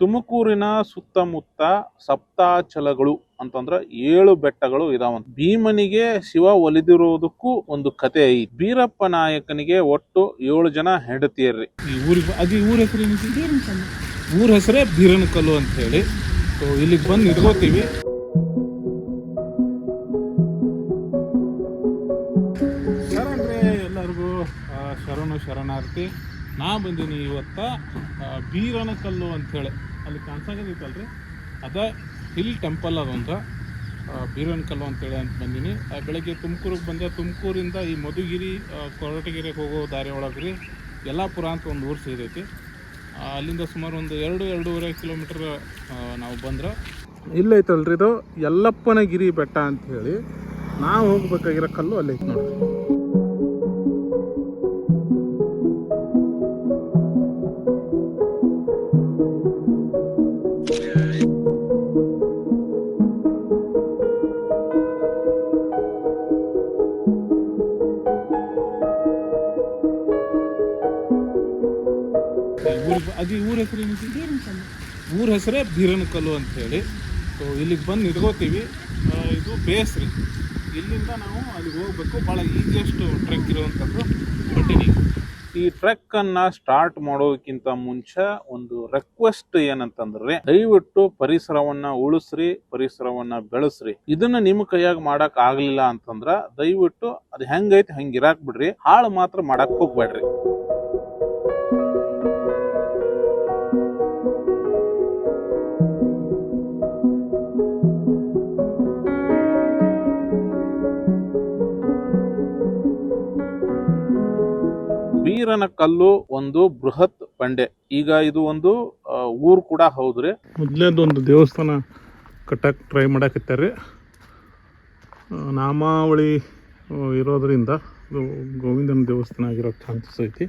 ತುಮಕೂರಿನ ಸುತ್ತಮುತ್ತ ಸಪ್ತಾಚಲಗಳು ಅಂತಂದ್ರೆ ಏಳು ಬೆಟ್ಟಗಳು ಇದಾವಂತ. ಭೀಮನಿಗೆ ಶಿವ ಒಲಿದಿರೋದಕ್ಕೂ ಒಂದು ಕತೆ ಐತಿ. ಬೀರಪ್ಪ ನಾಯಕನಿಗೆ ಒಟ್ಟು ಏಳು ಜನ ಹೆಂಡತಿಯರ್ರಿ. ಈ ಊರಿಗೆ ಅದು ಈ ಊರ ಹೆಸರು ಊರ ಹೆಸರೇ ಬೀರನಕಲ್ಲು ಅಂತ ಹೇಳಿ. ಸೊ ಇಲ್ಲಿಗೆ ಬಂದು ಇಟ್ಕೋತೀವಿ ಶರಣ್ರೆ ಎಲ್ಲರಿಗೂ ಶರಣು ಶರಣಾರ್ಥಿ. ನಾ ಬಂದೀನಿ ಇವತ್ತ ಬೀರನಕಲ್ಲು ಅಂಥೇಳಿ ಅಲ್ಲಿ ಕಾಣಿಸಾಗತ್ತಲ್ರಿ ಅದ ಹಿಲ್ ಟೆಂಪಲ್ ಅದೊಂದು ಬೀರನ್ಕಲ್ಲು ಅಂತೇಳಿ ಅಂತ ಬಂದೀನಿ. ಬೆಳಗ್ಗೆ ತುಮಕೂರಿಗೆ ಬಂದೆ. ತುಮಕೂರಿಂದ ಈ ಮಧುಗಿರಿ ಕೊರಟಗಿರಿಗೆ ಹೋಗೋ ದಾರಿ ಒಳಗೆ ರೀ ಯಲ್ಲಾಪುರ ಅಂತ ಒಂದು ಊರು ಸೇರೈತಿ. ಅಲ್ಲಿಂದ ಸುಮಾರು ಒಂದು ಎರಡು, ಎರಡೂವರೆ ಕಿಲೋಮೀಟ್ರ್ ನಾವು ಬಂದ್ರೆ. ಇಲ್ಲೈತಲ್ರಿ ಇದು ಯಲ್ಲಪ್ಪನಗಿರಿ ಬೆಟ್ಟ ಅಂತ ಹೇಳಿ. ನಾವು ಹೋಗ್ಬೇಕಾಗಿರೋ ಕಲ್ಲು ಅಲ್ಲೈತೆ ನೋಡಿ ಹೆಸರೇ ಅಂತ ಹೇಳಿ. ಸೊ ಇಲ್ಲಿಗೆ ಬಂದು ನಿಂತ್ಕೋತೀವಿ. ಇದು ಬೇಸ್ ರೀ ಇಲ್ಲಿಂದ ನಾವು ಅಲ್ಲಿಗೆ ಹೋಗ್ಬೇಕು. ಭಾಳ ಈಸಿಯೆಸ್ಟ್ ಟ್ರೆಕ್ ಇರುವಂಥದ್ದು ಕಂಟಿನ್ಯೂ ಈ ಟ್ರೆಕ್ ಅನ್ನ ಸ್ಟಾರ್ಟ್ ಮಾಡೋಕ್ಕಿಂತ ಮುಂಚೆ ಒಂದು ರಿಕ್ವೆಸ್ಟ್ ಏನಂತಂದ್ರೆ, ದಯವಿಟ್ಟು ಪರಿಸರವನ್ನ ಉಳಿಸ್ರಿ, ಪರಿಸರವನ್ನ ಬೆಳೆಸ್ರಿ. ಇದನ್ನ ನಿಮ್ಮ ಕೈಯಾಗ ಮಾಡಕ್ ಆಗ್ಲಿಲ್ಲ ಅಂತಂದ್ರ ದಯವಿಟ್ಟು ಅದು ಹೆಂಗೈತಿ ಹಂಗಿರಾಕ್ ಬಿಡ್ರಿ. ಹಾಳು ಮಾತ್ರ ಮಾಡಕ್ ಹೋಗ್ಬೇಡ್ರಿ. ಬೀರನ ಕಲ್ಲು ಒಂದು ಬೃಹತ್ ಬಂಡೆ. ಈಗ ಇದು ಒಂದು ಊರು ಕೂಡ ಹೌದ್ರಿ. ಮೊದಲೇದೊಂದು ದೇವಸ್ಥಾನ ಕಟ್ಟಕ್ ಟ್ರೈ ಮಾಡಕತ್ತಾರ್ರಿ ನಾಮಾವಳಿ ಇರೋದ್ರಿಂದ ಗೋವಿಂದನ ದೇವಸ್ಥಾನ ಆಗಿರೋ ಚಾನ್ಸಸ್ ಐತಿ.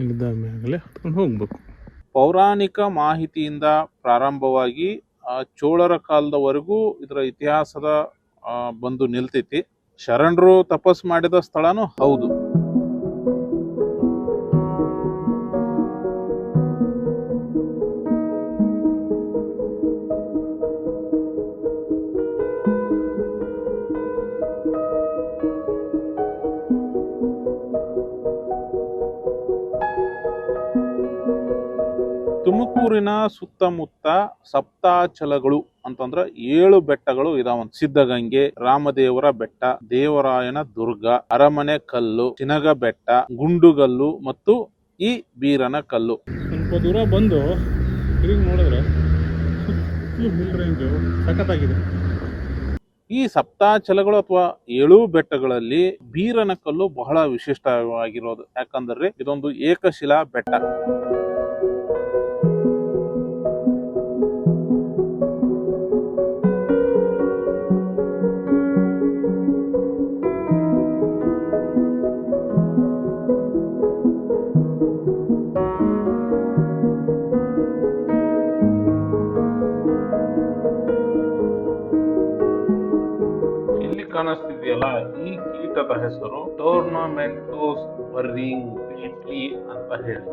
ಇಲ್ಲಿದ್ದ ಮೇಲೆ ಹತ್ಕೊಂಡು ಹೋಗ್ಬೇಕು. ಪೌರಾಣಿಕ ಮಾಹಿತಿಯಿಂದ ಪ್ರಾರಂಭವಾಗಿ ಚೋಳರ ಕಾಲದವರೆಗೂ ಇದರ ಇತಿಹಾಸದ ಬಂದು ನಿಲ್ತೈತಿ. ಶರಣರು ತಪಸ್ ಮಾಡಿದ ಸ್ಥಳನೂ ಹೌದು. ತುಮಕೂರಿನ ಸುತ್ತಮುತ್ತ ಸಪ್ತಾಚಲಗಳು ಅಂತಂದ್ರ ಏಳು ಬೆಟ್ಟಗಳು ಇದಾವಂತ ಸಿದ್ಧಗಂಗೆ ರಾಮದೇವರ ಬೆಟ್ಟ ದೇವರಾಯನ ದುರ್ಗ ಅರಮನೆ ಕಲ್ಲು ಚಿನಗ ಬೆಟ್ಟ ಗುಂಡುಗಲ್ಲು ಮತ್ತು ಈ ಬೀರನ ಕಲ್ಲು. ಸ್ವಲ್ಪ ದೂರ ಬಂದು ತಿರುಗಿ ನೋಡಿದ್ರೆ ಸುತ್ತಲೂ ಹಿಲ್ ರೇಂಜು ಸಖತ್ತಾಗಿದೆ. ಈ ಸಪ್ತಾಚಲಗಳು ಅಥವಾ ಏಳು ಬೆಟ್ಟಗಳಲ್ಲಿ ಬೀರನ ಕಲ್ಲು ಬಹಳ ವಿಶಿಷ್ಟವಾಗಿರೋದು. ಯಾಕಂದ್ರೆ ಇದೊಂದು ಏಕಶಿಲಾ ಬೆಟ್ಟ.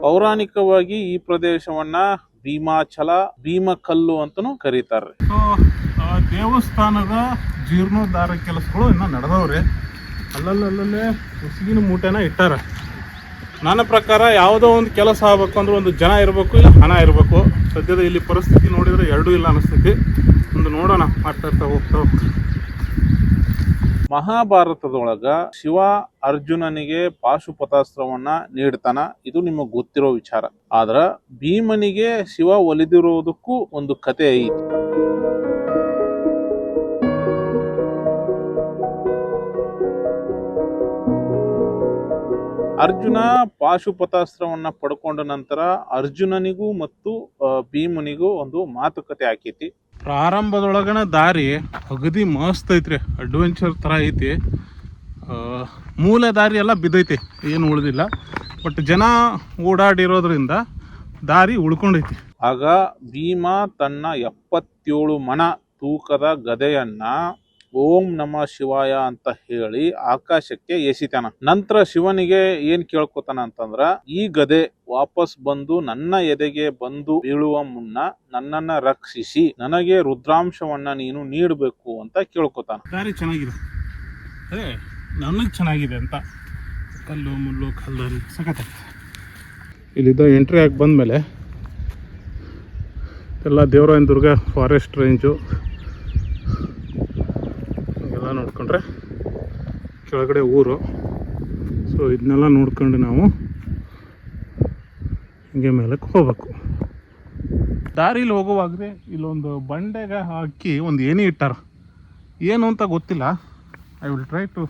ಪೌರಾಣಿಕವಾಗಿ ಈ ಪ್ರದೇಶವನ್ನ ಭೀಮಾಚಲ, ಭೀಮಕಲ್ಲು ಅಂತಾನು ಕರೀತಾರೆ ದೇವಸ್ಥಾನದ ಜೀರ್ಣೋದ್ಧಾರ ಕೆಲಸಗಳು ಇನ್ನ ನಡೆದವ್ರಿ. ಅಲ್ಲಲ್ಲಲ್ಲೇ ಹುಸಿಗಿನ ಮೂಟೆನ ಇಟ್ಟಾರ. ನನ್ನ ಪ್ರಕಾರ ಯಾವುದೋ ಒಂದು ಕೆಲಸ ಆಗ್ಬೇಕು ಅಂದ್ರೆ ಒಂದು ಜನ ಇರಬೇಕು, ಇಲ್ಲ ಹಣ ಇರಬೇಕು. ಸದ್ಯದ ಇಲ್ಲಿ ಪರಿಸ್ಥಿತಿ ನೋಡಿದ್ರೆ ಎರಡೂ ಇಲ್ಲ ಅನಿಸ್ತೈತಿ. ಒಂದು ನೋಡೋಣ ಮಾತಾಡ್ತಾ ಹೋಗ್ತಾ ಹೋಗ್ತಾ. ಮಹಾಭಾರತದೊಳಗ ಶಿವ ಅರ್ಜುನನಿಗೆ ಪಾಶುಪತಾಸ್ತ್ರವನ್ನ ನೀಡ್ತಾನ. ಇದು ನಿಮಗೆ ಗೊತ್ತಿರೋ ವಿಚಾರ. ಆದ್ರ ಭೀಮನಿಗೆ ಶಿವ ಒಲಿದಿರೋದಕ್ಕೂ ಒಂದು ಕತೆ ಐತಿ. ಅರ್ಜುನ ಪಾಶುಪತಾಸ್ತ್ರವನ್ನ ಪಡ್ಕೊಂಡ ನಂತರ ಅರ್ಜುನನಿಗೂ ಮತ್ತು ಭೀಮನಿಗೂ ಒಂದು ಮಾತುಕತೆ ಆಕೈತಿ. ಪ್ರಾರಂಭದೊಳಗನ ದಾರಿ ಅಗದಿ ಮಸ್ತ್ ಐತ್ರಿ ಅಡ್ವೆಂಚರ್ ಥರ ಐತಿ. ಮೂಲ ದಾರಿ ಎಲ್ಲ ಬಿದ್ದೈತಿ, ಏನು ಉಳಿದಿಲ್ಲ. ಬಟ್ ಜನ ಓಡಾಡಿರೋದ್ರಿಂದ ದಾರಿ ಉಳ್ಕೊಂಡೈತಿ. ಆಗ ಭೀಮಾ ತನ್ನ ಎಪ್ಪತ್ತೇಳು ಮನ ತೂಕದ ಗದೆಯನ್ನ ಓಂ ನಮ ಶಿವಾಯ ಅಂತ ಹೇಳಿ ಆಕಾಶಕ್ಕೆ ಎಸಿತಾನ. ನಂತರ ಶಿವನಿಗೆ ಏನ್ ಕೇಳ್ಕೊತಾನ ಅಂತಂದ್ರ ಈ ಗದೆ ವಾಪಸ್ ಬಂದು ನನ್ನ ಎದೆಗೆ ಬಂದು ಬೀಳುವ ಮುನ್ನ ನನ್ನನ್ನ ರಕ್ಷಿಸಿ ನನಗೆ ರುದ್ರಾಂಶವನ್ನ ನೀನು ನೀಡಬೇಕು ಅಂತ ಕೇಳ್ಕೊತಾನ. ದಾರಿ ಚೆನ್ನಾಗಿದೆ. ಅದೇ ನನಗೆ ಚೆನ್ನಾಗಿದೆ ಅಂತ. ಕಲ್ಲು ಮುಳ್ಳು ಕಲ್ಲು ಸಖತ್ತಾಗಿದೆ. ಇಲ್ಲಿದ್ದ ಎಂಟ್ರಿ ಆಗಿ ಬಂದಮೇಲೆ ಎಲ್ಲ ದೇವರಾಯನ ದುರ್ಗ ಫಾರೆಸ್ಟ್ ರೇಂಜು ನೋಡ್ಕೊಂಡ್ರೆ ಕೆಳಗಡೆ ಊರು. ಸೊ ಇದನ್ನೆಲ್ಲ ನೋಡ್ಕೊಂಡು ನಾವು ಹಿಂಗೆ ಮೇಲಕ್ಕೆ ಹೋಗ್ಬೇಕು. ದಾರಿಲಿ ಹೋಗುವಾಗ್ರೆ ಇಲ್ಲೊಂದು ಬಂಡೆಗೆ ಹಾಕಿ ಒಂದು ಏನಿ ಇಟ್ಟಾರ. ಏನು ಅಂತ ಗೊತ್ತಿಲ್ಲ. ಐ ವಿಲ್ ಟ್ರೈ ಟು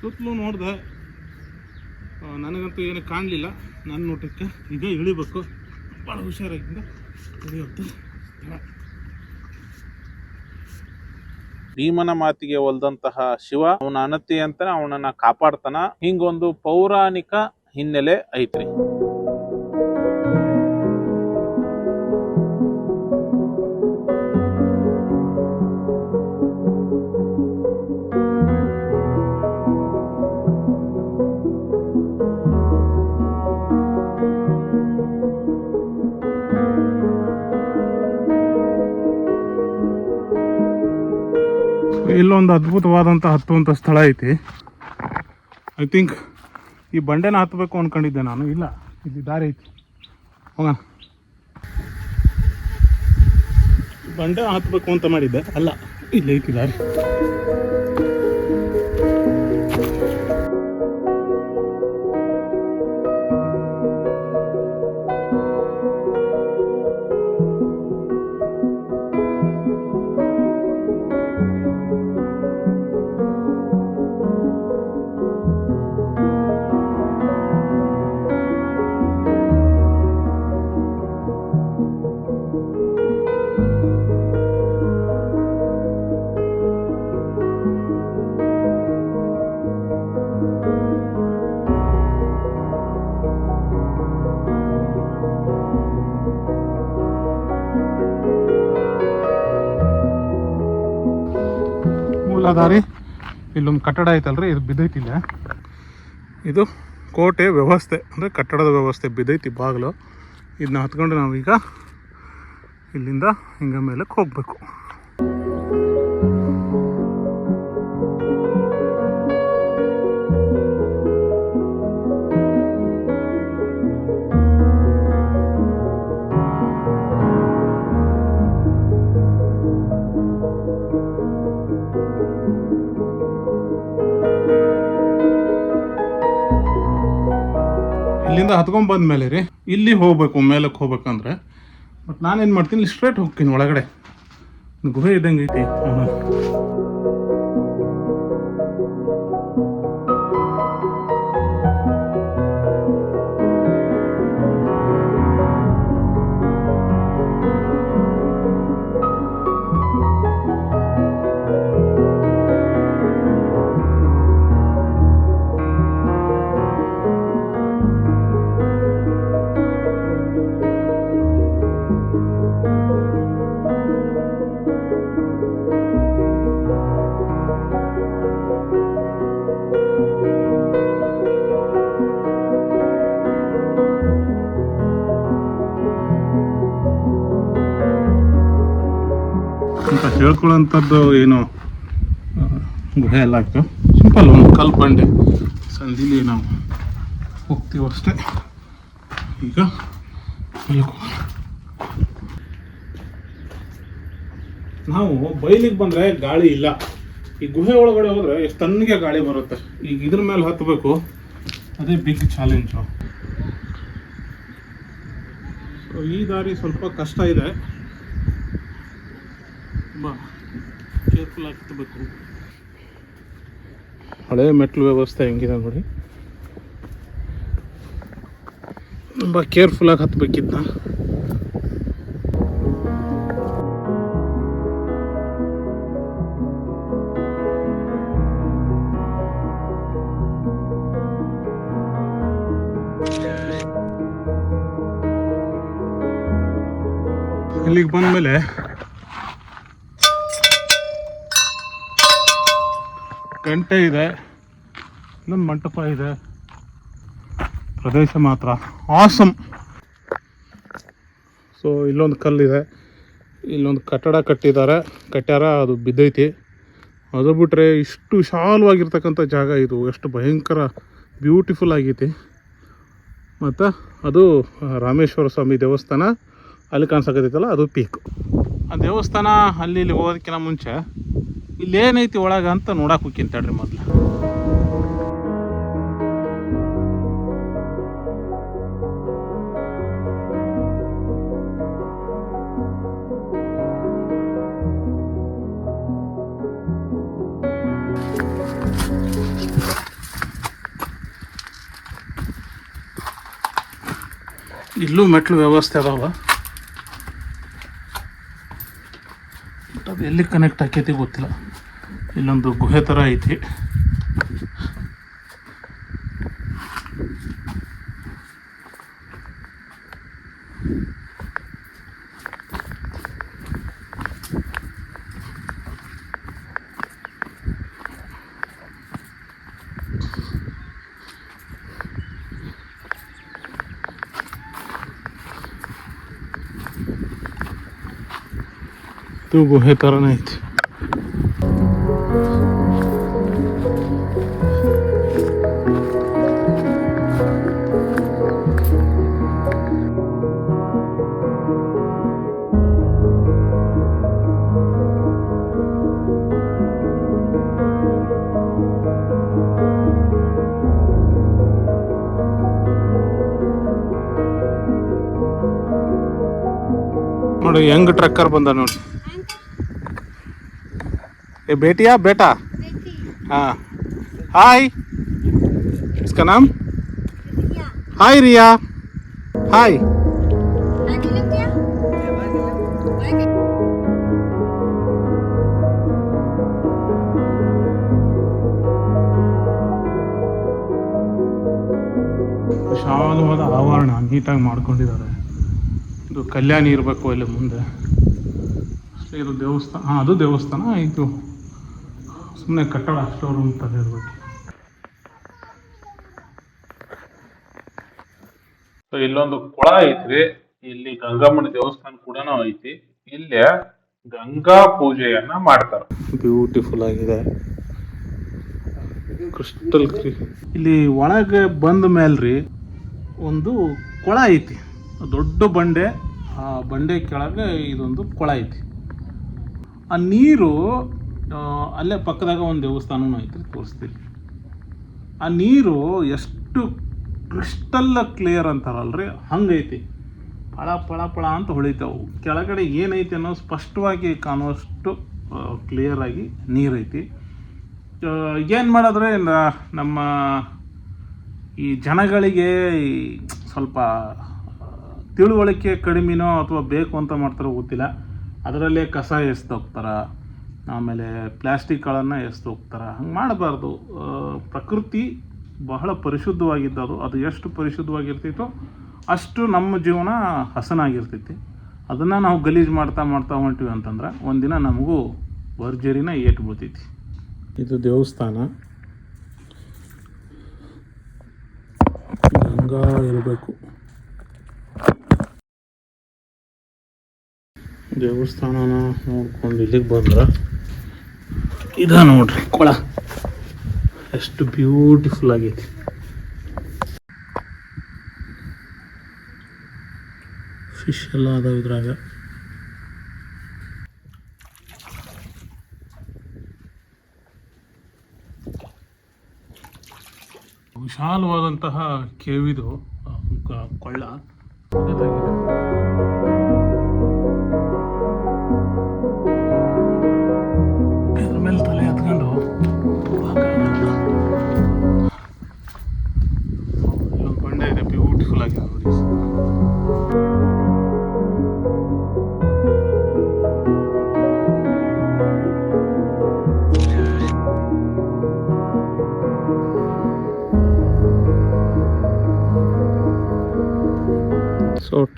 ಸುತ್ತಲೂ ನೋಡಿದೆ. ನನಗಂತೂ ಏನು ಕಾಣಲಿಲ್ಲ. ನನ್ನ ನೋಟಕ್ಕೆ ಇದೇ ಇಳಿಬೇಕು. ಭಾಳ ಹುಷಾರಾಗಿಂದ ಇಳಿಯುತ್ತೆ ಭೀಮನ ಮಾತಿಗೆ ಒಲ್ದಂತಹ ಶಿವ ಅವನ ಅನತಿ ಅಂತ ಅವನನ್ನ ಕಾಪಾಡ್ತಾನ. ಹಿಂಗೊಂದು ಪೌರಾಣಿಕ ಹಿನ್ನೆಲೆ ಐತ್ರಿ. ಇಲ್ಲೊಂದು ಅದ್ಭುತವಾದಂಥ ಹತ್ತುವಂಥ ಸ್ಥಳ ಐತಿ. ಐ ಥಿಂಕ್ ಈ ಬಂಡೆನ ಹತ್ತಬೇಕು ಅನ್ಕೊಂಡಿದ್ದೆ ನಾನು. ಇಲ್ಲ, ಇಲ್ಲಿ ದಾರಿ ಐತಿ. ಹೋಗೋಣ. ಬಂಡೆ ಹತ್ತಬೇಕು ಅಂತ ಮಾಡಿದ್ದೆ. ಅಲ್ಲ, ಇಲ್ಲಿ ಐತಿ ದಾರಿ. ದಾರಿ. ಇಲ್ಲೊಂದು ಕಟ್ಟಡ ಐತಲ್ರಿ, ಇದು ಬಿದ್ದೈತಿಲ್ಲ ಇದು ಕೋಟೆ ವ್ಯವಸ್ಥೆ, ಅಂದರೆ ಕಟ್ಟಡದ ವ್ಯವಸ್ಥೆ ಬಿದ್ದೈತಿ ಬಾಗಿಲು. ಇದನ್ನ ಹತ್ಕೊಂಡು ನಾವೀಗ ಇಲ್ಲಿಂದ ಹಿಂಗ ಮೇಲಕ್ಕೆ ಹೋಗಬೇಕು. ಇಲ್ಲಿಂದ ಹತ್ಕೊಂಡ್ ಬಂದ್ಮೇಲೆ ರೀ, ಇಲ್ಲಿ ಹೋಗ್ಬೇಕು ಮೇಲಕ್ಕೆ ಹೋಗ್ಬೇಕಂದ್ರೆ. ಬಟ್ ನಾನೇನು ಮಾಡ್ತೀನಿ ಸ್ಟ್ರೇಟ್ ಹೋಗ್ತೀನಿ ಒಳಗಡೆ. ಗುಹೆ ಇದ್ದಂಗೆ ಐತಿ. ಹೇಳ್ಕೊಳ್ಳೋಂಥದ್ದು ಏನು? ಗುಹೆ ಎಲ್ಲ ಆಯ್ತು ಸಿಂಪಲ್ ಒಂದು ಕಲ್ಲು ಬಂಡೆ ಸಂದಿಲಿ ನಾವು ಹೋಗ್ತೀವಿ ಅಷ್ಟೇ. ಈಗ. ನಾವು ಬಯಲಿಗೆ ಬಂದರೆ ಗಾಳಿ ಇಲ್ಲ. ಈ ಗುಹೆ ಒಳಗಡೆ ಹೋದ್ರೆ ಎಷ್ಟು ತಣ್ಣಗೆ ಗಾಳಿ ಬರುತ್ತೆ. ಈಗ ಇದ್ರ ಮೇಲೆ ಹತ್ತಬೇಕು ಅದೇ ಬಿಗ್ ಚಾಲೆಂಜು ಈ ದಾರಿ ಸ್ವಲ್ಪ ಕಷ್ಟ ಇದೆ. ತುಂಬ ಕೇರ್ಫುಲ್ ಆಗಿ ಹತ್ತಬೇಕು ಹಳೆ ಮೆಟ್ಲು ವ್ಯವಸ್ಥೆ ಹೆಂಗಿದೆ ನೋಡಿ. ತುಂಬ ಕೇರ್ಫುಲ್ಲಾಗಿ ಹತ್ಬೇಕಿದ್ದ ಇಲ್ಲಿಗೆ ಬಂದಮೇಲೆ ಗಂಟೆ ಇದೆ. ಇನ್ನೊಂದು ಮಂಟಪ ಇದೆ. ಪ್ರದೇಶ ಮಾತ್ರ. ಆಸಮ್ ಸೊ ಇಲ್ಲೊಂದು ಕಲ್ಲಿದೆ. ಇಲ್ಲೊಂದು ಕಟ್ಟಡ ಕಟ್ಟಿದ್ದಾರೆ. ಕಟ್ಟ್ಯಾರ ಅದು ಬಿದ್ದೈತಿ. ಅದು ಬಿಟ್ಟರೆ ಇಷ್ಟು ವಿಶಾಲವಾಗಿರ್ತಕ್ಕಂಥ ಜಾಗ ಇದು. ಎಷ್ಟು ಭಯಂಕರ ಬ್ಯೂಟಿಫುಲ್ ಆಗೈತಿ. ಮತ್ತು ಅದು ರಾಮೇಶ್ವರ ಸ್ವಾಮಿ ದೇವಸ್ಥಾನ ಅಲ್ಲಿ ಕಾಣಿಸಕತ್ತೈತಲ್ಲ, ಅದು ಪೀಕ್ ಆ ದೇವಸ್ಥಾನ ಅಲ್ಲಿ ಇಲ್ಲಿ ಹೋಗೋದಕ್ಕಿಂತ ಮುಂಚೆ ಇಲ್ಲೇನೈತಿ ಒಳಗೆ ಅಂತ ನೋಡಕ್ಕೆ ಹೋಗ್ತೀನಿ ತಡ್ರಿ ಮೊದಲು. ಇಲ್ಲೂ ಮೆಟ್ಲು ವ್ಯವಸ್ಥೆ ಅದಾವ. ಅದು ಎಲ್ಲಿ ಕನೆಕ್ಟ್ ಆಕೈತಿ ಗೊತ್ತಿಲ್ಲ. ಇಲ್ಲೊಂದು ಗುಹೆ ಥರ ಐತಿ. ಇದು ಗುಹೆ ಥರನೇ ಐತಿ. ನೋಡಿ ಹೆಂಗ್ ಟ್ರಕ್ಕರ್ ಬಂದ ನೋಡಿ. ಏ, ಭೇಟಿಯಾ? ಬೇಟಾ ಹಾ. ಹಾಯ್. ಇಸ್ಕನಾಮ್ ಹಾಯ್ ರಿಯಾ. ಹಾಯ್. ವಿಶಾಲವಾದ ಆವರಣ ನೀಟಾಗಿ ಮಾಡ್ಕೊಂಡಿದ್ದಾರೆ. ಇದು ಕಲ್ಯಾಣಿ ಇರಬೇಕು ಅಲ್ಲಿ ಮುಂದೆ. ಅಷ್ಟೇ ಇದು ದೇವಸ್ಥಾನ. ಹಾಂ ಅದು ದೇವಸ್ಥಾನ. ಇದು ಸುಮ್ಮನೆ ಕಟ್ಟಡ ಸ್ಟೋರ್ ರೂಮ್ ಥರ ಇರಬೇಕು. ಸೊ ಇಲ್ಲೊಂದು ಕೊಳ ಐತ್ರಿ. ಇಲ್ಲಿ ಗಂಗಮ್ಮನ ದೇವಸ್ಥಾನ ಕೂಡ ಐತಿ. ಇಲ್ಲಿ ಗಂಗಾ ಪೂಜೆಯನ್ನ ಮಾಡ್ತಾರೆ. ಬ್ಯೂಟಿಫುಲ್ ಆಗಿದೆ. ಕ್ರಿಸ್ಟಲ್ ಇಲ್ಲಿ ಒಳಗೆ ಬಂದ ಮೇಲ್ರಿ ಒಂದು ಕೊಳ ಐತಿ. ದೊಡ್ಡ ಬಂಡೆ. ಆ ಬಂಡೆ ಕೆಳಗೆ ಇದೊಂದು ಕೊಳ ಐತಿ. ಆ ನೀರು ಅಲ್ಲೇ ಪಕ್ಕದಾಗ ಒಂದು ದೇವಸ್ಥಾನನೂ ಐತಿ ತೋರಿಸ್ತೀವಿ ಆ ನೀರು ಎಷ್ಟು ಕ್ರಿಸ್ಟಲ್ ಕ್ಲಿಯರ್ ಅಂತಾರಲ್ರಿ, ಹಂಗೈತಿ. ಪಳ ಪಳ ಪಳ ಅಂತ ಹೊಳಿತಾವು. ಕೆಳಗಡೆ ಏನೈತಿ ಅನ್ನೋ ಸ್ಪಷ್ಟವಾಗಿ ಕಾಣುವಷ್ಟು ಕ್ಲಿಯರ್ ಆಗಿ ನೀರೈತಿ. ಏನು ಮಾಡಿದ್ರೆ ನಮ್ಮ ಈ ಜನಗಳಿಗೆ ಸ್ವಲ್ಪ ತಿಳುವಳಿಕೆ ಕಡಿಮೆನೋ ಅಥವಾ ಬೇಕು ಅಂತ ಮಾಡ್ತಾರೋ ಗೊತ್ತಿಲ್ಲ. ಅದರಲ್ಲೇ ಕಸ ಎಸ್ತೋಗ್ತಾರೆ ಆಮೇಲೆ ಪ್ಲ್ಯಾಸ್ಟಿಕ್ಗಳನ್ನು ಹೋಗ್ತಾರೆ. ಹಂಗೆ ಮಾಡಬಾರ್ದು. ಪ್ರಕೃತಿ ಬಹಳ ಪರಿಶುದ್ಧವಾಗಿದ್ದದು. ಅದು ಎಷ್ಟು ಪರಿಶುದ್ಧವಾಗಿರ್ತೈತೋ ಅಷ್ಟು ನಮ್ಮ ಜೀವನ ಹಸನಾಗಿರ್ತೈತಿ. ಅದನ್ನು ನಾವು ಗಲೀಜು ಮಾಡ್ತಾ ಮಾಡ್ತಾ ಹೊಂಟಿವಿ ಅಂತಂದ್ರೆ ಒಂದಿನ ನಮಗೂ ಭರ್ಜರಿನ ಏಟು ಬೀಳ್ತೈತಿ. ಇದು ದೇವಸ್ಥಾನ. ಗಂಗಾ ಇರಬೇಕು. ದೇವಸ್ಥಾನನ ನೋಡ್ಕೊಂಡು ಇಲ್ಲಿಗೆ ಬಂದ್ರೆ? ಇದ ನೋಡ್ರಿ. ಕೊಳ. ಎಷ್ಟು ಬ್ಯೂಟಿಫುಲ್ ಆಗೈತಿ. ಫಿಶ್ ಎಲ್ಲ ಅದಾವ ಇದ್ರಾಗ. ವಿಶಾಲವಾದಂತಹ ಕೇವಿದು ಕೊಳ್ಳ.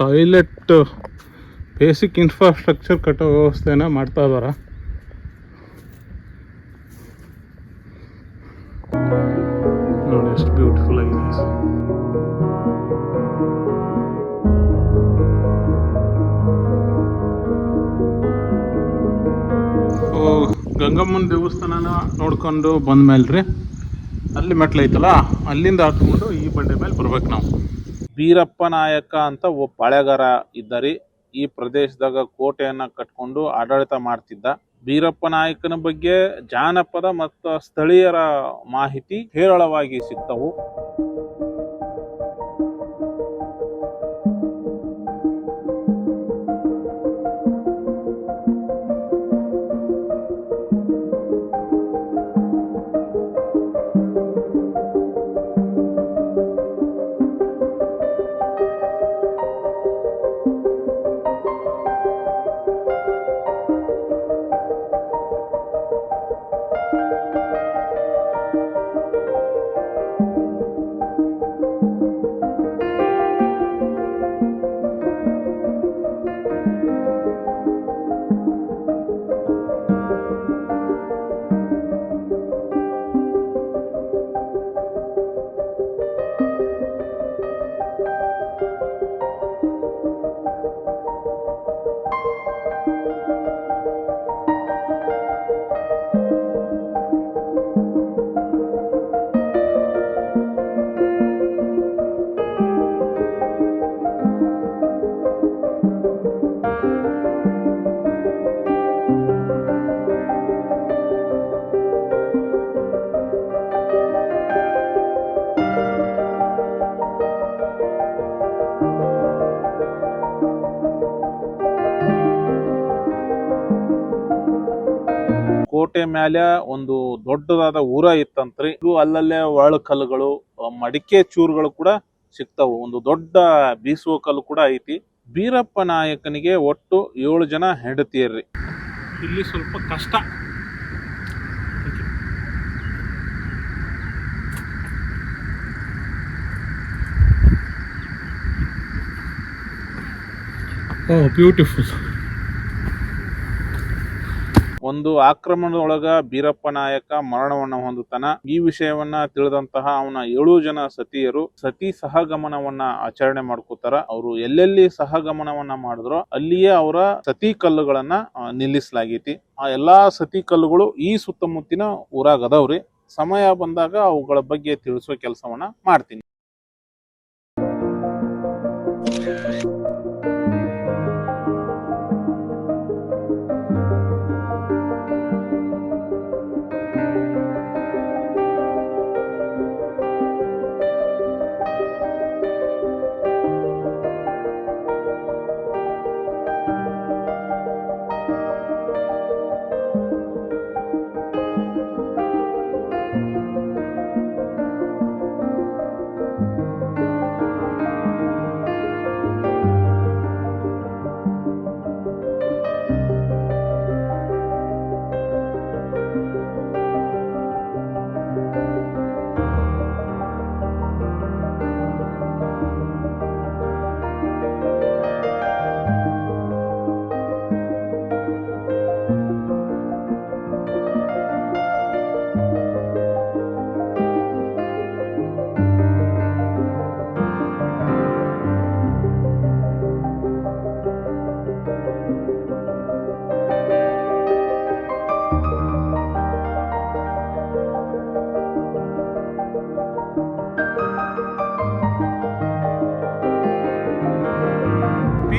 ಟಾಯ್ಲೆಟ್ ಬೇಸಿಕ್ ಇನ್ಫ್ರಾಸ್ಟ್ರಕ್ಚರ್ ಕಟ್ಟೋ ವ್ಯವಸ್ಥೆನ ಮಾಡ್ತಾ ಇದಾರೆ. ಎಷ್ಟು ಬ್ಯೂಟಿಫುಲ್ ಆಗಿದೆ ಗಂಗಮ್ಮನ ದೇವಸ್ಥಾನನ ನೋಡ್ಕೊಂಡು ಬಂದ ಮೇಲೆ ರೀ ಅಲ್ಲಿ ಮೆಟ್ಲು ಐತಲ್ಲ, ಅಲ್ಲಿಂದ ಹಾಕೊಂಡು ಈ ಬಂಡೆ ಮೇಲೆ ಬರ್ಬೇಕು ನಾವು. ಬೀರಪ್ಪ ನಾಯಕ ಅಂತ ಒಬ್ಬ ಪಾಳೆಗಾರ ರೀ ಈ ಪ್ರದೇಶದಾಗ ಕೋಟೆಯನ್ನ ಕಟ್ಕೊಂಡು ಆಡಳಿತ ಮಾಡ್ತಿದ್ದ. ಬೀರಪ್ಪ ನಾಯಕನ ಬಗ್ಗೆ ಜಾನಪದ ಮತ್ತು ಸ್ಥಳೀಯರ ಮಾಹಿತಿ ಹೇರಳವಾಗಿ ಸಿಗ್ತವು. ಮೇಲೆ ಒಂದು ದೊಡ್ಡದಾದ ಊರ ಇತ್ತಂತ್ರಿ. ಇದು ಅಲ್ಲಲ್ಲೇ ಒಳ ಕಲ್ಲುಗಳು ಮಡಿಕೆ ಚೂರುಗಳು ಕೂಡ ಸಿಗ್ತಾವು. ಒಂದು ದೊಡ್ಡ ಬೀಸುವ ಕಲ್ಲು ಕೂಡ ಐತಿ. ಬೀರಪ್ಪ ನಾಯಕನಿಗೆ ಒಟ್ಟು ಏಳು ಜನ ಹೆಂಡತಿಯರ್ರಿ. ಇಲ್ಲಿ ಸ್ವಲ್ಪ ಕಷ್ಟ. ಬ್ಯೂಟಿಫುಲ್ ಒಂದು ಆಕ್ರಮಣದೊಳಗ ಬೀರಪ್ಪ ನಾಯಕ ಮರಣವನ್ನ ಹೊಂದುತ್ತಾನ. ಈ ವಿಷಯವನ್ನ ತಿಳಿದಂತಹ ಅವನ ಏಳು ಜನ ಸತಿಯರು ಸತಿ ಸಹಗಮನವನ್ನ ಆಚರಣೆ ಮಾಡ್ಕೋತಾರ. ಅವರು ಎಲ್ಲೆಲ್ಲಿ ಸಹಗಮನವನ್ನ ಮಾಡಿದ್ರು ಅಲ್ಲಿಯೇ ಅವರ ಸತಿ ಕಲ್ಲುಗಳನ್ನ ನಿಲ್ಲಿಸಲಾಗೈತಿ. ಆ ಎಲ್ಲಾ ಸತಿ ಕಲ್ಲುಗಳು ಈ ಸುತ್ತಮುತ್ತಿನ ಊರಾಗ ಅದಾವ್ರಿ. ಸಮಯ ಬಂದಾಗ ಅವುಗಳ ಬಗ್ಗೆ ತಿಳಿಸುವ ಕೆಲಸವನ್ನ ಮಾಡ್ತೀನಿ.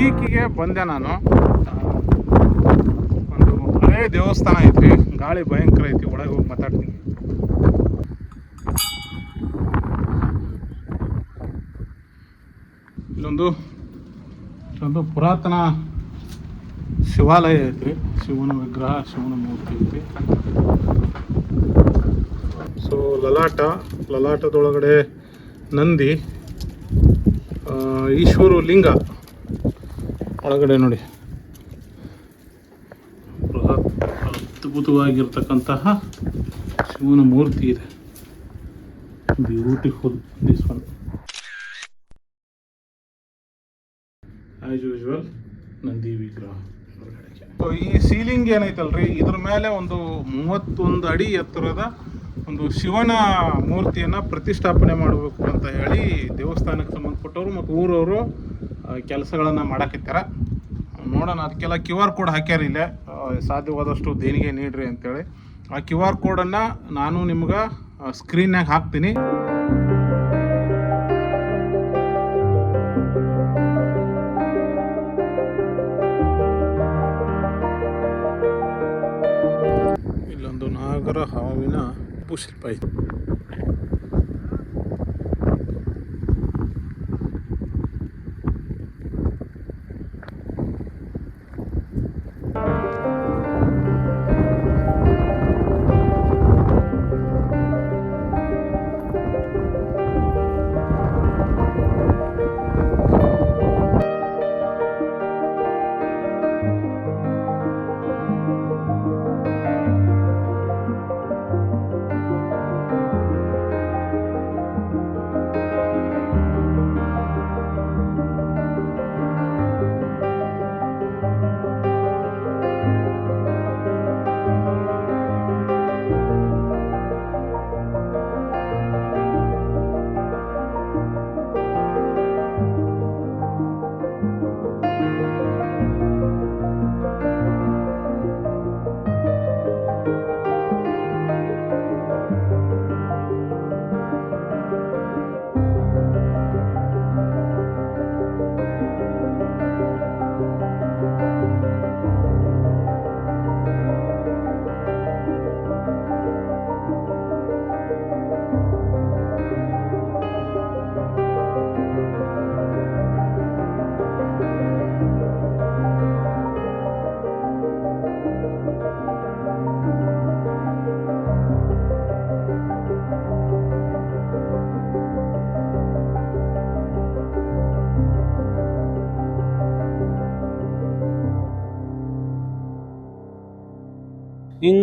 ಪೀಕಿಗೆ ಬಂದೆ ನಾನು. ಒಂದು ಹಳೆ ದೇವಸ್ಥಾನ ಐತಿ ಗಾಳಿ ಭಯಂಕರ ಐತಿ, ಒಳಗೆ ಹೋಗಿ ಮಾತಾಡ್ತೀನಿ. ಇಲ್ಲೊಂದು ಇಲ್ಲೊಂದು ಪುರಾತನ ಶಿವಾಲಯ ಐತಿ ಶಿವನ ವಿಗ್ರಹ, ಶಿವನ ಮೂರ್ತಿ ಐತಿ ಸೊ ಲಲಾಟ, ಲಲಾಟದೊಳಗಡೆ ನಂದಿ ಈಶ್ವರು ಲಿಂಗ. ಒಳಗಡೆ ನೋಡಿ. ಬೃಹತ್ ಅದ್ಭುತವಾಗಿರ್ತಕ್ಕಂತಹ ಶಿವನ ಮೂರ್ತಿ ಇದೆ. Beautiful this one as usual Nandi ವಿಗ್ರಹ ಈ ಸೀಲಿಂಗ್ ಏನೈತಲ್ರಿ? ಇದ್ರ ಮೇಲೆ ಒಂದು ಮೂವತ್ತೊಂದು ಅಡಿ ಎತ್ತರದ ಒಂದು ಶಿವನ ಮೂರ್ತಿಯನ್ನು ಪ್ರತಿಷ್ಠಾಪನೆ ಮಾಡಬೇಕು ಅಂತ ಹೇಳಿ ದೇವಸ್ಥಾನಕ್ಕೆ ಸಂಬಂಧಪಟ್ಟವರು ಮತ್ತು ಊರವರು ಕೆಲಸಗಳನ್ನು ಮಾಡಕತ್ತಾರ ನೋಡೋಣ ಅದಕ್ಕೆಲ್ಲ ಕ್ಯೂ ಆರ್ ಕೋಡ್ ಹಾಕ್ಯಾರ ಇಲ್ಲೇ. ಸಾಧ್ಯವಾದಷ್ಟು ದೇಣಿಗೆ ನೀಡ್ರಿ ಅಂತೇಳಿ. ಆ ಕ್ಯೂ ಆರ್ ಕೋಡನ್ನು ನಾನು ನಿಮ್ಗೆ ಸ್ಕ್ರೀನ್ಯಾಗ ಹಾಕ್ತೀನಿ. ಇಲ್ಲೊಂದು ನಾಗರ ಹಾವಿನ ಶಿಲ್ಪ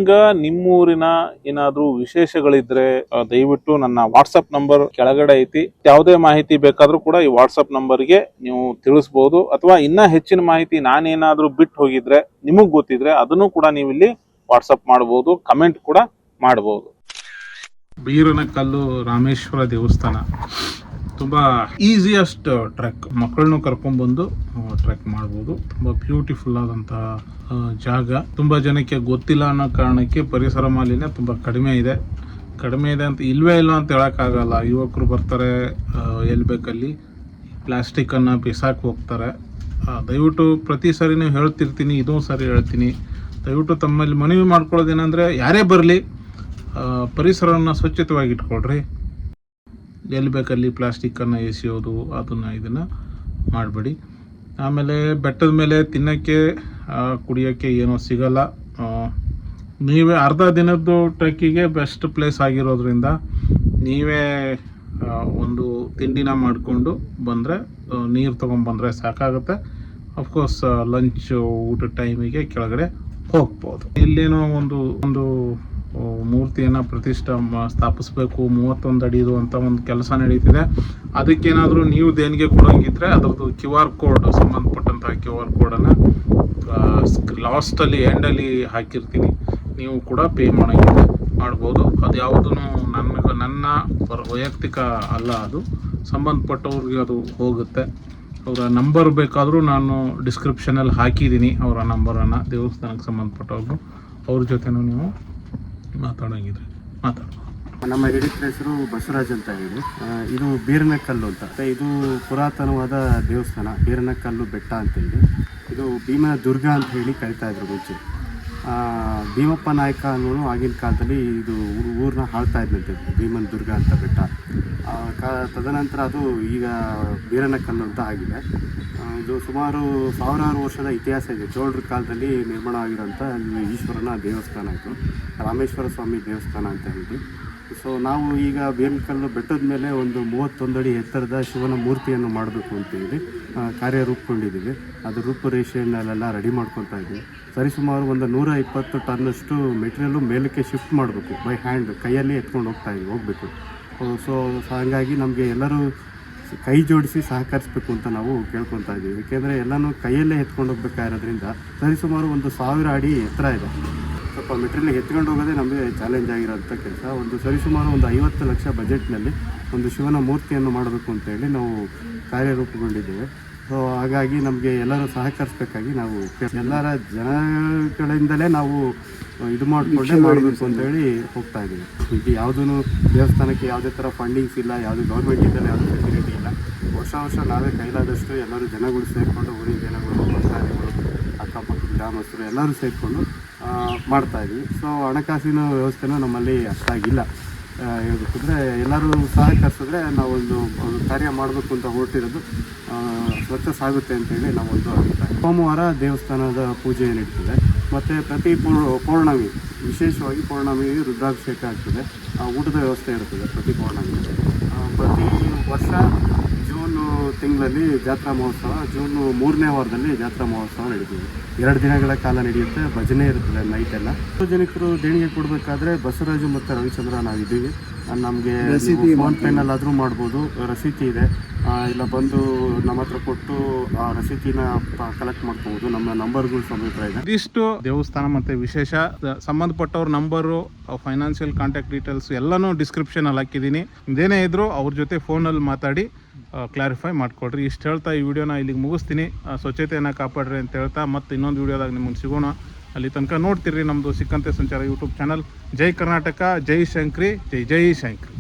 ಹಿಂಗ ನಿಮ್ಮೂರಿನ ಏನಾದ್ರೂ ವಿಶೇಷಗಳಿದ್ರೆ ದಯವಿಟ್ಟು ನನ್ನ ವಾಟ್ಸಪ್ ನಂಬರ್ ಕೆಳಗಡೆ ಐತಿ. ಯಾವುದೇ ಮಾಹಿತಿ ಬೇಕಾದ್ರೂ ಕೂಡ ಈ ವಾಟ್ಸಪ್ ನಂಬರ್ಗೆ ನೀವು ತಿಳಿಸ್ಬೋದು. ಅಥವಾ ಇನ್ನ ಹೆಚ್ಚಿನ ಮಾಹಿತಿ ನಾನೇನಾದ್ರೂ ಬಿಟ್ಟು ಹೋಗಿದ್ರೆ, ನಿಮಗ್ ಗೊತ್ತಿದ್ರೆ ಅದನ್ನು ಕೂಡ ನೀವು ಇಲ್ಲಿ ಮಾಡಬಹುದು ಕಮೆಂಟ್ ಕೂಡ ಮಾಡಬಹುದು ಬೀರನಕಲ್ಲು ರಾಮೇಶ್ವರ ದೇವಸ್ಥಾನ. ತುಂಬ ಈಸಿಯಸ್ಟ್ ಟ್ರೆಕ್ ಮಕ್ಕಳನ್ನು ಕರ್ಕೊಂಡ್ಬಂದು ಟ್ರೆಕ್ ಮಾಡ್ಬೋದು. ತುಂಬ ಬ್ಯೂಟಿಫುಲ್ ಆದಂತಹ ಜಾಗ. ತುಂಬ ಜನಕ್ಕೆ ಗೊತ್ತಿಲ್ಲ ಅನ್ನೋ ಕಾರಣಕ್ಕೆ ಪರಿಸರ ಮಾಲಿನ್ಯ ತುಂಬ ಕಡಿಮೆ ಇದೆ. ಕಡಿಮೆ ಇದೆ ಅಂತ ಇಲ್ವೇ ಇಲ್ಲ ಅಂತ ಹೇಳೋಕ್ಕಾಗಲ್ಲ. ಯುವಕರು ಬರ್ತಾರೆ ಎಲ್ಲಿ ಬೇಕಲ್ಲಿ. ಪ್ಲಾಸ್ಟಿಕ್ಕನ್ನು ಬಿಸಾಕಿ ಹೋಗ್ತಾರೆ. ದಯವಿಟ್ಟು ಪ್ರತಿ ಸರಿ ನೀವು ಹೇಳ್ತಿರ್ತೀನಿ, ಇದೂ ಸರಿ ಹೇಳ್ತೀನಿ. ದಯವಿಟ್ಟು ತಮ್ಮಲ್ಲಿ ಮನವಿ ಮಾಡ್ಕೊಳ್ಳೋದೇನೆಂದರೆ, ಯಾರೇ ಬರಲಿ ಪರಿಸರವನ್ನು ಸ್ವಚ್ಛತವಾಗಿ ಇಟ್ಕೊಳ್ರಿ. ಎಲ್ಲಿ ಬೇಕಲ್ಲಿ ಪ್ಲಾಸ್ಟಿಕ್ಕನ್ನು ಎಸೆಯೋದು, ಅದನ್ನು ಇದನ್ನು ಮಾಡಬೇಡಿ. ಆಮೇಲೆ ಬೆಟ್ಟದ ಮೇಲೆ ತಿನ್ನೋಕ್ಕೆ ಕುಡಿಯೋಕ್ಕೆ ಏನೂ ಸಿಗಲ್ಲ. ನೀವೇ ಅರ್ಧ ದಿನದ್ದು ಟ್ರೆಕ್ಕಿಗೆ ಬೆಸ್ಟ್ ಪ್ಲೇಸ್ ಆಗಿರೋದ್ರಿಂದ ನೀವೇ ಒಂದು ತಿಂಡಿನ ಮಾಡಿಕೊಂಡು ಬಂದರೆ ನೀರು ತೊಗೊಂಬಂದರೆ ಸಾಕಾಗುತ್ತೆ. ಅಫ್ಕೋರ್ಸ್ ಲಂಚ್ ಊಟದ ಟೈಮಿಗೆ ಕೆಳಗಡೆ ಹೋಗ್ಬೋದು. ಇಲ್ಲೇನೋ ಒಂದು ಒಂದು ಮೂರ್ತಿಯನ್ನು ಪ್ರತಿಷ್ಠ ಸ್ಥಾಪಿಸಬೇಕು, ಮೂವತ್ತೊಂದು ಅಡಿದು ಅಂತ ಒಂದು ಕೆಲಸ ನಡೀತಿದೆ. ಅದಕ್ಕೇನಾದರೂ ನೀವು ದೇಣಿಗೆ ಕೊಡೋಂಗಿದ್ರೆ ಅದರದ್ದು ಕ್ಯೂ ಆರ್ ಕೋಡ್ ಸಂಬಂಧಪಟ್ಟಂತಹ ಕ್ಯೂ ಆರ್ ಕೋಡನ್ನು ಲಾಸ್ಟಲ್ಲಿ ಎಂಡಲ್ಲಿ ಹಾಕಿರ್ತೀನಿ. ನೀವು ಕೂಡ ಪೇ ಮಾಡೋಂಗಿದ್ರೆ ಮಾಡ್ಬೋದು. ಅದು ಯಾವುದೂ ನನ್ನ ನನ್ನ ವೈಯಕ್ತಿಕ ಅಲ್ಲ ಅದು. ಸಂಬಂಧಪಟ್ಟವ್ರಿಗೆ ಅದು ಹೋಗುತ್ತೆ. ಅವರ ನಂಬರ್ ಬೇಕಾದರೂ ನಾನು ಡಿಸ್ಕ್ರಿಪ್ಷನಲ್ಲಿ ಹಾಕಿದ್ದೀನಿ ಅವರ ನಂಬರನ್ನು, ದೇವಸ್ಥಾನಕ್ಕೆ ಸಂಬಂಧಪಟ್ಟವ್ರು ಅವ್ರ ಜೊತೆನೂ ನೀವು ಮಾತಾಡೋಂಗಿದ್ರೆ. ಮಾತಾಡೋ. ನಮ್ಮ ಹಿಡಿತರ ಹೆಸರು ಬಸವರಾಜ್ ಅಂತ ಹೇಳಿ. ಇದು ಬೀರನಕಲ್ಲು ಅಂತ. ಇದು ಪುರಾತನವಾದ ದೇವಸ್ಥಾನ, ಬೀರನಕಲ್ಲು ಬೆಟ್ಟ ಅಂತೇಳಿ. ಇದು ಭೀಮನ ದುರ್ಗ ಅಂತ ಹೇಳಿ ಕರಿತಾ ಇದ್ರು ಮುಂಚೆ. ಭೀಮಪ್ಪ ನಾಯಕ ಅನ್ನೋನು ಆಗಿನ ಕಾಲದಲ್ಲಿ ಇದು ಊರು- ಊರನ್ನ ಆಳ್ತಾ ಇದ್ದಂತೆ ಭೀಮನ್ ದುರ್ಗ ಅಂತ ಬೆಟ್ಟ. ಕಾ, ತದನಂತರ ಅದು ಈಗ ಬೀರನಕಲ್ಲು ಅಂತ ಆಗಿದೆ. ಇದು ಸುಮಾರು ಸಾವಿರಾರು ವರ್ಷದ ಇತಿಹಾಸ ಇದೆ. ಚೋಳರ ಕಾಲದಲ್ಲಿ ನಿರ್ಮಾಣ ಆಗಿರೋಂಥ ಈಶ್ವರನ ದೇವಸ್ಥಾನ ಇದು. ರಾಮೇಶ್ವರ ಸ್ವಾಮಿ ದೇವಸ್ಥಾನ ಅಂತ ಹೇಳಿ ಸೊ ನಾವು ಈಗ ಬೇರ್ಕಲ್ಲು ಬೆಟ್ಟದ ಮೇಲೆ ಒಂದು ಮೂವತ್ತೊಂದು ಅಡಿ ಎತ್ತರದ ಶಿವನ ಮೂರ್ತಿಯನ್ನು ಮಾಡಬೇಕು ಅಂತ ಹೇಳಿ ಆ, ಕಾರ್ಯ ರೂಪುಗೊಂಡಿದ್ದೀವಿ ಅದು ರೂಪುರೇಷೆಯನ್ನೆಲ್ಲ ರೆಡಿ ಮಾಡ್ಕೊತಾ ಇದ್ದೀವಿ. ಸರಿಸುಮಾರು ಒಂದು ನೂರ ಇಪ್ಪತ್ತು ಟನ್ನಷ್ಟು ಮೆಟೀರಿಯಲ್ಲು ಮೇಲಕ್ಕೆ ಶಿಫ್ಟ್ ಮಾಡಬೇಕು. ಬೈ ಹ್ಯಾಂಡ್ ಕೈಯಲ್ಲಿ ಎತ್ಕೊಂಡು ಹೋಗ್ತಾ ಇದ್ದೀವಿ ಹೋಗಬೇಕು ಸೊ ಹಾಗಾಗಿ ನಮಗೆ ಎಲ್ಲರೂ ಕೈ ಜೋಡಿಸಿ ಸಹಕರಿಸಬೇಕು ಅಂತ ನಾವು ಕೇಳ್ಕೊತಾ ಇದ್ದೀವಿ. ಏಕೆಂದರೆ ಎಲ್ಲನೂ ಕೈಯಲ್ಲೇ ಎತ್ಕೊಂಡು ಹೋಗ್ಬೇಕಾಗಿರೋದ್ರಿಂದ ಸರಿಸುಮಾರು ಒಂದು ಸಾವಿರ ಅಡಿ ಎತ್ತರ ಇದೆ. ಸ್ವಲ್ಪ ಮೆಟೀರಿಯಲ್ ಎತ್ಕೊಂಡು ಹೋಗೋದೇ ನಮಗೆ ಚಾಲೆಂಜ್ ಆಗಿರೋಂಥ ಕೆಲಸ. ಒಂದು ಸರಿಸುಮಾರು ಒಂದು ಐವತ್ತು ಲಕ್ಷ ಬಜೆಟ್ನಲ್ಲಿ ಒಂದು ಶಿವನ ಮೂರ್ತಿಯನ್ನು ಮಾಡಬೇಕು ಅಂತೇಳಿ ನಾವು ಕಾರ್ಯರೂಪುಗೊಂಡಿದ್ದೇವೆ. ಸೊ ಹಾಗಾಗಿ ನಮಗೆ ಎಲ್ಲರೂ ಸಹಕರಿಸಬೇಕಾಗಿ ನಾವು ಎಲ್ಲರ ಜನಗಳಿಂದಲೇ ನಾವು ಇದು ಮಾಡಿಕೊಂಡೇ ಮಾಡಬೇಕು ಅಂತೇಳಿ ಹೋಗ್ತಾ ಇದ್ದೀವಿ. ಈಗ ಯಾವುದೂ ದೇವಸ್ಥಾನಕ್ಕೆ ಯಾವುದೇ ಥರ ಫಂಡಿಂಗ್ಸ್ ಇಲ್ಲ ಯಾವುದು ಗೌರ್ಮೆಂಟಿಂದಲೇ ಯಾವುದೇ ಫೆಸಿಲಿಟಿ ಇಲ್ಲ. ವರ್ಷ ವರ್ಷ ನಾವೇ ಕೈಲಾದಷ್ಟು ಎಲ್ಲರೂ ಜನಗಳು ಸೇರಿಕೊಂಡು ಊರಿನ ಜನಗಳು ಅಕ್ಕಪಕ್ಕ ಗ್ರಾಮಸ್ಥರು ಎಲ್ಲರೂ ಸೇರಿಕೊಂಡು ಮಾಡ್ತಾ ಇದ್ವಿ. ಸೊ ಹಣಕಾಸಿನ ವ್ಯವಸ್ಥೆನೂ ನಮ್ಮಲ್ಲಿ ಅಷ್ಟಾಗಿಲ್ಲ. ಹೇಳ್ಬೇಕಂದ್ರೆ ಎಲ್ಲರೂ ಸಹಕರಿಸಿದ್ರೆ ನಾವೊಂದು ಒಂದು ಕಾರ್ಯ ಮಾಡಬೇಕು ಅಂತ ಹೊರಟಿರೋದು ಸ್ವಚ್ಛ ಸಾಗುತ್ತೆ ಅಂತೇಳಿ ನಾವೊಂದು ಅಭಿಪ್ರಾಯ. ಸೋಮವಾರ ದೇವಸ್ಥಾನದ ಪೂಜೆ ನಡೀತದೆ. ಮತ್ತು ಪ್ರತಿ ಪೂರ್ ಪೌರ್ಣಮಿ, ವಿಶೇಷವಾಗಿ ಪೌರ್ಣಮಿ ರುದ್ರಾಭಿಷೇಕ ಆಗ್ತದೆ. ಊಟದ ವ್ಯವಸ್ಥೆ ಇರ್ತದೆ ಪ್ರತಿ ಪೌರ್ಣಮಿ ಪ್ರತಿ ವರ್ಷ ತಿಂಗಳಲ್ಲಿ ಜಾತ್ರಾ ಮಹೋತ್ಸವ ಜೂನ್ ಮೂರನೇ ವಾರದಲ್ಲಿ ಜಾತ್ರಾ ಮಹೋತ್ಸವ ನಡೀತೀವಿ ಎರಡು ದಿನಗಳ ಕಾಲ ನಡೆಯುತ್ತೆ ಭಜನೆ ಇರುತ್ತದೆ ನೈಟ್ ಎಲ್ಲ. ಸಾರ್ವಜನಿಕರು ದೇಣಿಗೆ ಕೊಡಬೇಕಾದ್ರೆ ಬಸವರಾಜು ಮತ್ತು ರವಿಚಂದ್ರ ನಾವಿದ್ದೀವಿ. ನಮಗೆ ಫೋನ್ ಪೇನಲ್ಲಾದರೂ ಮಾಡ್ಬೋದು ರಸೀತಿ ಇದೆ. ಇಲ್ಲ ಬಂದು ನಮ್ಮ ಹತ್ರ ಕೊಟ್ಟು ಆ ರಸೀತಿನ ಕಲೆಕ್ಟ್ ಮಾಡ್ಕೋಬೋದು. ನಮ್ಮ ನಂಬರ್ಗಳು ಸಮೇತ ಇದೆ. ಇದಿಷ್ಟು ದೇವಸ್ಥಾನ ಮತ್ತೆ ವಿಶೇಷ. ಸಂಬಂಧಪಟ್ಟವ್ರ ನಂಬರು ಫೈನಾನ್ಷಿಯಲ್ ಕಾಂಟ್ಯಾಕ್ಟ್ ಡೀಟೇಲ್ಸ್ ಎಲ್ಲನೂ ಡಿಸ್ಕ್ರಿಪ್ಷನ್ ಅಲ್ಲಿ ಹಾಕಿದ್ದೀನಿ. ಇದೇನೇ ಇದ್ರು ಅವ್ರ ಜೊತೆ ಫೋನಲ್ಲಿ ಮಾತಾಡಿ. ಕ್ಲಾರಿಫೈ ಮಾಡಿಕೊಡ್ರಿ ಇಷ್ಟು ಹೇಳ್ತಾ ಈ ವಿಡಿಯೋನ ಇಲ್ಲಿಗೆ ಮುಗಿಸ್ತೀನಿ. ಸ್ವಚ್ಛತೆಯನ್ನು ಕಾಪಾಡ್ರಿ ಅಂತ ಹೇಳ್ತಾ ಮತ್ತೆ ಇನ್ನೊಂದು ವಿಡಿಯೋದಾಗ ನಿಮ್ಮನ್ನು ಸಿಗೋಣ. ಅಲ್ಲಿ ತನಕ ನೋಡ್ತೀರಿ ನಮ್ಮದು ಸಿಕ್ಕಂತೆ ಸಂಚಾರ ಯೂಟ್ಯೂಬ್ ಚಾನಲ್. ಜೈ ಕರ್ನಾಟಕ, ಜೈ ಶಂಕ್ರಿ, ಜೈ ಜೈ ಶಂಕ್ರಿ.